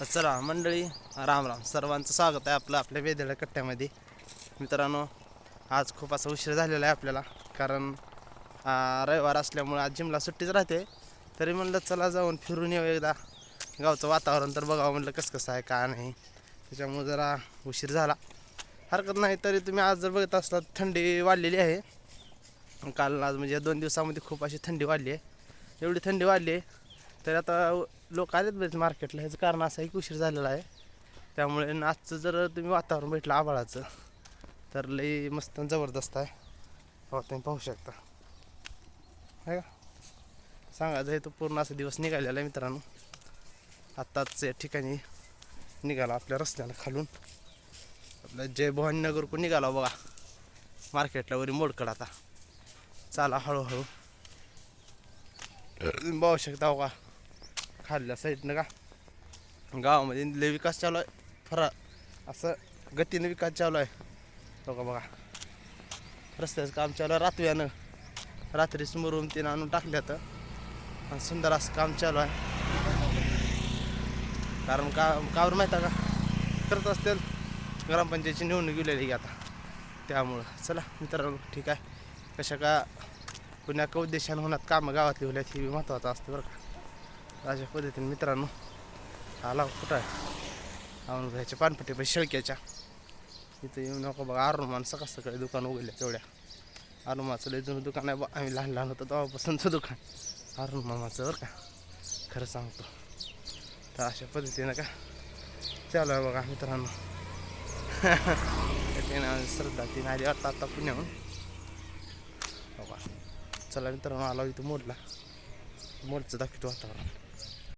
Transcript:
तर चला मंडळी राम राम. सर्वांचं स्वागत आहे आपलं आपल्या वेदेळ्या कट्ट्यामध्ये. मित्रांनो आज खूप असा उशीर झालेला आहे आपल्याला कारण रविवार असल्यामुळे आज जिमला सुट्टीच राहते. तरी म्हणलं चला जाऊन फिरून येऊ एकदा. गावचं वातावरण तर बघावं म्हणलं कसं कसं आहे का नाही. त्याच्यामुळे जरा उशीर झाला. हरकत नाही तरी तुम्ही आज जर बघत असलात थंडी वाढलेली आहे. काल आज म्हणजे दोन दिवसामध्ये खूप अशी थंडी वाढली आहे. एवढी थंडी वाढली आहे. तर आता लोक आलेत बरेच मार्केटला ह्याचं कारण असं आहे की उशीर झालेला आहे. त्यामुळे आजचं जर तुम्ही वातावरण भेटलं आभाळाचं तर लई मस्त आणि जबरदस्त आहे. हो तुम्ही पाहू शकता. आहे का? सांगायचं हे तो पूर्ण असा दिवस निघालेला आहे मित्रांनो. आत्ताच या ठिकाणी निघाला आपल्या रस्त्याला खालून. आपल्या जय भवानी नगरकडून निघाला बघा. मार्केटला वरी मोडकड आता. चाला हळूहळू. तुम्ही पाहू शकता हो का खाल्ल्या साईडनं का? गावामध्ये लय विकास चालू आहे. फरा असं गतीनं विकास चालू आहे. बघा बघा. रस्त्याचं काम चालू आहे. रातव्यानं रात्री समोरून तीन आणून टाकल्यात आणि सुंदर असं काम चालू आहे. कारण का कावर माहिती आहे का? करत असतील. ग्रामपंचायतची निवडणूक गेलेली की आता. त्यामुळं. चला मित्रांनो ठीक आहे. कशा का पुण्या का उद्देशानं होणार? कामं गावातली होल्यात हे महत्त्वाचं असतं बरं का. अशा पद्धतीने मित्रांनो आला कुठं आहे? आवून घ्यायच्या पानपट्टी पण शेळक्याच्या. इथं येऊ नको बघा आरुमान सकाळ सकाळी दुकान उघडल्या तेवढ्या. आरुमाचं लय जुनं दुकान आहे बा आम्ही लहान लहान होतो तेव्हापासूनचं दुकान. अरुण मामाचं बरं का? खरं सांगतो. तर अशा पद्धतीनं का? चालू आहे बघा मित्रांनो. त्याने श्रद्धा तीन आली वाटतं आत्ता पुण्याहून. हो चला मित्रांनो आला इथं मोडला. मोडचं दाखवतो वातावरण.